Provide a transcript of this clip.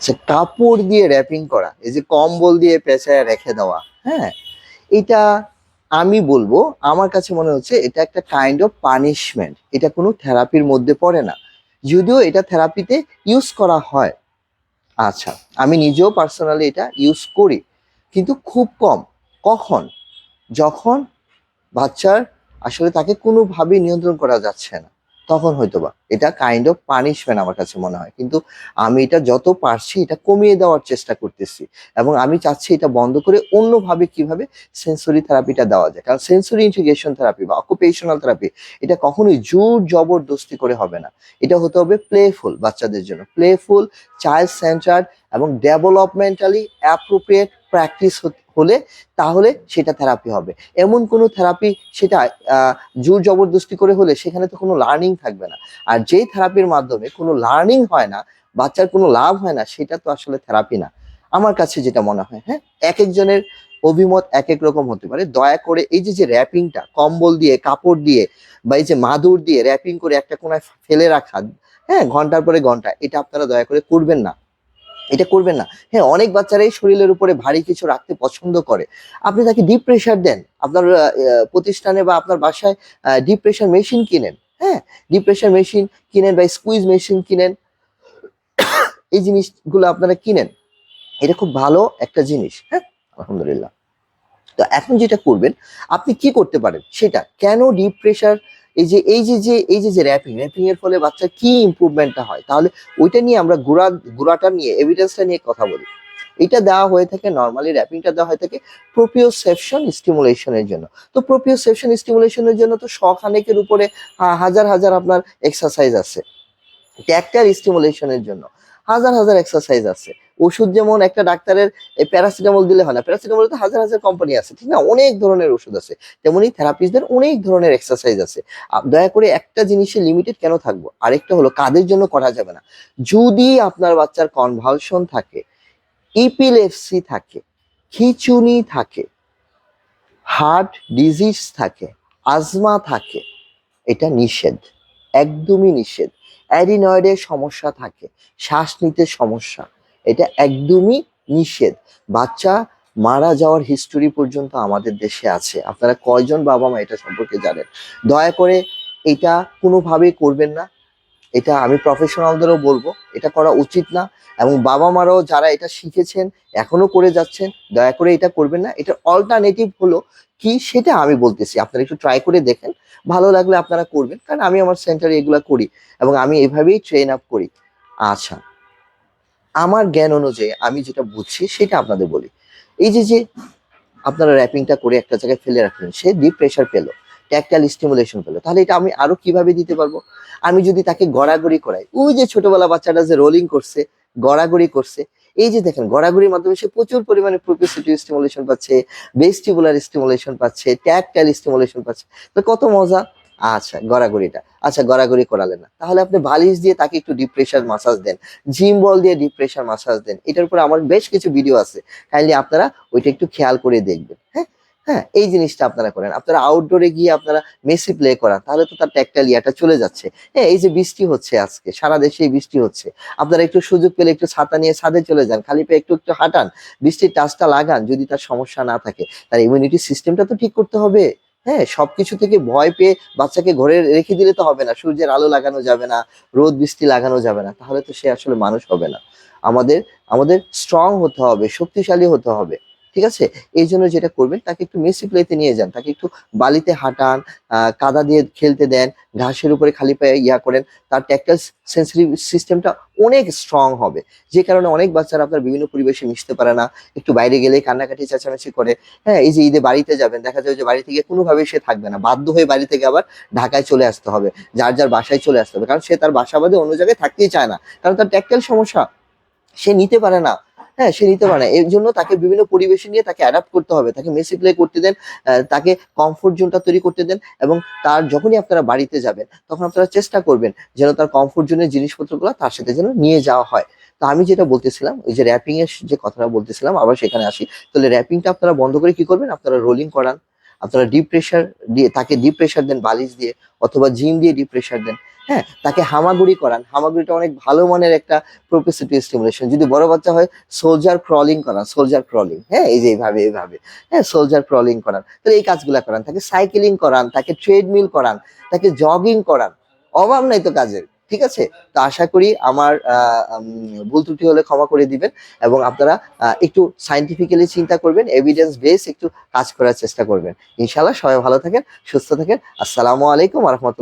সে কাপড় দিয়ে র্যাপিং করা, এই যে কম্বল দিয়ে পেঁচায় রেখে দেওয়া হ্যাঁ? এটা আমি বলব, আমার কাছে মনে হচ্ছে এটা একটা কাইন্ড অফ পানিশমেন্ট এটা কোনো থেরাপির মধ্যে পড়ে না। যদিও এটা থেরাপিতে ইউজ করা হয়। আচ্ছা আমি নিজেও পার্সোনালি এটা ইউজ করি, কিন্তু খুব কম। কখন? যখন বাচ্চার আসলে তাকে কোনোভাবেই নিয়ন্ত্রণ করা যাচ্ছে না। তখন হয়তো বা এটা কাইন্ড অফ পানিশমেন্ট আমার কাছে মনে হয়। কিন্তু আমি এটা যত পারছি, এটা কমিয়ে দেওয়ার চেষ্টা করতেছি। এবং আমি চাচ্ছি এটা বন্ধ করে অন্যভাবে কীভাবে সেন্সরি থেরাপিটা দেওয়া যায়। কারণ সেন্সরি ইন্টিগ্রেশন থেরাপি বা অকুপেশনাল থেরাপি এটা কখনোই জোর জবরদস্তি করে হবে না। এটা হতে হবে প্লেফুল বাচ্চাদের জন্য। প্লেফুল চাইল্ড সেন্টার্ড এবং ডেভেলপমেন্টালি অ্যাপ্রোপ্রিয়েট প্র্যাকটিস হলে তাহলে সেটা থেরাপি হবে। এমন কোনো থেরাপি সেটা জোর জবরদস্তি করে হলে সেখানে তো কোনো লার্নিং থাকবে না। আর যেই থেরাপির মাধ্যমে কোনো লার্নিং হয় না, বাচ্চার কোনো লাভ হয় না, সেটা তো আসলে থেরাপি না। আমার কাছে যেটা মনে হয় হ্যাঁ এক একজনের অভিমত এক এক রকম হতে পারে। দয়া করে এই যে যে র্যাপিংটা কম্বল দিয়ে, কাপড় দিয়ে বা এই যে মাদুর দিয়ে র্যাপিং করে একটা কোনায় ফেলে রাখা হ্যাঁ ঘণ্টার পরে ঘণ্টা, এটা আপনারা দয়া করে করবেন না। এটা করবেন না। হ্যাঁ অনেক বাচ্চারাই শরীরের উপরে ভারী কিছু রাখতে পছন্দ করে। আপনি তাকে ডিপ প্রেশার দেন। আপনার প্রতিষ্ঠানে বা আপনার বাসায় ডিপ প্রেশার মেশিন কিনেন। হ্যাঁ ডিপ প্রেশার মেশিন কিনেন বা স্কুইজ মেশিন কিনেন। এই জিনিসগুলো আপনারা কিনেন। এটা খুব ভালো একটা জিনিস। হ্যাঁ আলহামদুলিল্লাহ। তো এখন যেটা করবেন, আপনি কি করতে পারেন? সেটা কেন ডিপ প্রেশার এই যে এই যে যে, এই যে যে র্যাপিং র্যাপিং এর ফলে বাচ্চার কি ইম্প্রুভমেন্টটা হয়? তাহলে ওইটা নিয়ে আমরা গুড়া, গুড়াটা নিয়ে এভিডেন্সটা নিয়ে কথা বলি। এটা দেওয়া হয়ে থাকে নর্মালি র্যাপিংটা দেওয়া হয়ে থাকে প্রোপিওসেপশন স্টিমুলেশনের জন্য। তো প্রোপিওসেপশন স্টিমুলেশনের জন্য তো শখানেকের উপরে হাজার হাজার আপনার এক্সারসাইজ আছে। ট্যাক্টার স্টিমুলেশনের জন্য। হাজার হাজার এক্সারসাইজ আছে। ওষুধ যেমন একটা ডাক্তারের প্যারাসিটামল দিলে হয় না। প্যারাসিটামল তো হাজার হাজার কোম্পানি আছে, ঠিক না? অনেক ধরনের ওষুধ আছে। তেমনি থেরাপিস্টদের অনেক ধরনের এক্সারসাইজ আছে। দয়া করে একটা জিনিসে লিমিটেড কেন থাকব? আরেকটা হলো কাদের জন্য করা যাবে না। যদি আপনার বাচ্চার কনভালশন থাকে ইপিলেপসি থাকে, খিচুনি থাকে হার্ট ডিজিজ থাকে আজমা থাকে, এটা নিষেধ। একদমই নিষেধ। অ্যাডিনয়েডের সমস্যা থাকে, শ্বাস নিতে সমস্যা, এটা একদমই নিষেধ। বাচ্চা মারা যাওয়ার হিস্টোরি পর্যন্ত আমাদের দেশে আছে। আপনারা কয়জন বাবা মা এটা সম্পর্কে জানেন? দয়া করে এটা কোনোভাবেই করবেন না। এটা আমি প্রফেশনালদেরও বলব, এটা করা উচিত না এবং বাবা মারাও যারা এটা শিখেছেন, এখনও করে যাচ্ছেন, দয়া করে এটা করবেন না। এটার অল্টারনেটিভ হলো কি সেটা আমি বলতেছি, আপনারা একটু ট্রাই করে দেখেন, ভালো লাগলে আপনারা করবেন, কারণ আমি আমার সেন্টারে এগুলা করি এবং আমি এভাবেই ট্রেন আপ করি। আচ্ছা আমার জ্ঞান অনুযায়ী আমি যেটা বুঝছি সেটা আপনাদের বলি। এই যে যে আপনারা র্যাপিংটা করে একটা জায়গায় ফেলে রাখলেন, সে ডিপ প্রেশার পেল। ট্যাকটাল স্টিমুলেশন পেল। তাহলে এটা আমি আরও কীভাবে দিতে পারব? আমি যদি তাকে গড়াগড়ি করাই, ওই যে ছোটবেলা বাচ্চাটা যে রোলিং করছে, গড়াগড়ি করছে, এই যে দেখেন, গড়াগড়ির মাধ্যমে সে প্রচুর পরিমাণে প্রোপিওসিটিভ স্টিমুলেশন পাচ্ছে বেস্টিবুলার স্টিমুলেশন পাচ্ছে ট্যাকটাইল স্টিমুলেশন পাচ্ছে। তো কত মজা? আচ্ছা গড়াগড়িটা। আচ্ছা গড়াগড়ি করালেন না। তাহলে আপনি বালিশ দিয়ে তাকে একটু ডিপ প্রেশার মাসাজ দেন জিম বল দিয়ে ডিপ প্রেশার মাসাজ দেন। এটার উপরে আমার বেশ কিছু ভিডিও আছে। কাইন্ডলি আপনারা ওইটা একটু খেয়াল করে দেখবেন হ্যাঁ? হ্যাঁ এই জিনিসটা আপনারা করেন। আপনারা আউটডোরে গিয়ে আপনারা মেসি প্লে করান, তাহলে তো তার ট্যাকটাইল ইয়াটা চলে যাচ্ছে। হ্যাঁ এই যে বৃষ্টি হচ্ছে আজকে, সারা দেশে বৃষ্টি হচ্ছে। আপনারা একটু সুযোগ পেলে একটু ছাতা নিয়ে ছাদে চলে যান, খালি পেয়ে একটু একটু হাঁটান। বৃষ্টির টাচটা লাগান যদি তার সমস্যা না থাকে। তার ইমিউনিটি সিস্টেমটা তো ঠিক করতে হবে। হ্যাঁ সবকিছু থেকে ভয় পেয়ে বাচ্চাকে ঘরে রেখে দিলে তো হবে না। সূর্যের আলো লাগানো যাবে না, রোদ, বৃষ্টি লাগানো যাবে না। তাহলে তো সে আসলে মানুষ হবে না। আমাদের আমাদের স্ট্রং হতে হবে, শক্তিশালী হতে হবে। ঠিক আছে? এই জন্য যেটা করবেন, তাকে একটু মেসি প্লেতে নিয়ে যান। তাকে একটু বালিতে হাঁটান কাদা দিয়ে খেলতে দেন, ঘাসের উপরে খালি পায়ে ইয়া করেন, তার ট্যাক্টাল সেন্সিটিভ সিস্টেমটা অনেক স্ট্রং হবে। যে কারণে অনেক বাচ্চারা আপনার বিভিন্ন পরিবেশে মিশতে পারে না। একটু বাইরে গেলে কান্নাকাটি, চেঁচামেচি করে। হ্যাঁ এই যে ঈদে বাড়িতে যাবেন, দেখা যাবে যে বাড়ি থেকে কোনোভাবেই সে থাকবে না। বাধ্য হয়ে বাড়ি থেকে আবার ঢাকায় চলে আসতে হবে, যার যার বাসায় চলে আসতে হবে। কারণ সে তার বাসা বাদে অন্য জায়গায় থাকতেই চায় না। কারণ তার ট্যাক্টাল সমস্যা। সে নিতে পারে না। হ্যাঁ সে নিতে পারে না। এর জন্য তাকে বিভিন্ন পরিবেশে নিয়ে তাকে অ্যাডাপ্ট করতে হবে। তাকে মেসি প্লে করতে দেন তাকে কমফোর্ট জোনটা তৈরি করতে দেন এবং তার যখনই আপনারা বাড়িতে যাবেন, তখন আপনারা চেষ্টা করবেন যেন তার কমফোর্ট জোনের জিনিসপত্রগুলো তার সাথে যেন নিয়ে যাওয়া হয়। তো আমি যেটা বলতেছিলাম, ওই যে র্যাপিং এর যে কথাটা বলতেছিলাম, আবার সেখানে আসি। তাহলে র্যাপিংটা আপনারা বন্ধ করে কি করবেন? আপনারা রোলিং করান। আপনারা ডিপ প্রেশার দিয়ে, তাকে ডিপ প্রেশার দেন, বালিশ দিয়ে, অথবা জিম দিয়ে ডিপ প্রেশার দেন হ্যাঁ? তাকে হামাগুড়ি করান। হামাগুড়িটা অনেক ভালো মানের একটা প্রোপেসিটি স্টিমুলেশন যদি বড় বাচ্চা হয় সোলজার ক্রলিং করান সোলজার ক্রলিং হ্যাঁ? এই যে এইভাবে এইভাবে হ্যাঁ? সোলজার ক্রলিং করান। তাহলে এই কাজগুলা করান। তাকে সাইকেলিং করান, তাকে ট্রেডমিল করান, তাকে জগিং করান। অভাব নাই তো কাজের। ঠিক আছে? তো আশা করি আমার ভুল ত্রুটি হলে ক্ষমা করে দিবেন এবং আপনারা একটু সাইন্টিফিক্যালি চিন্তা করবেন এভিডেন্স বেস একটু কাজ করার চেষ্টা করবেন। ইনশাল্লাহ সবাই ভালো থাকেন, সুস্থ থাকেন। আসসালামু আলাইকুম রহমতুল্লাহ।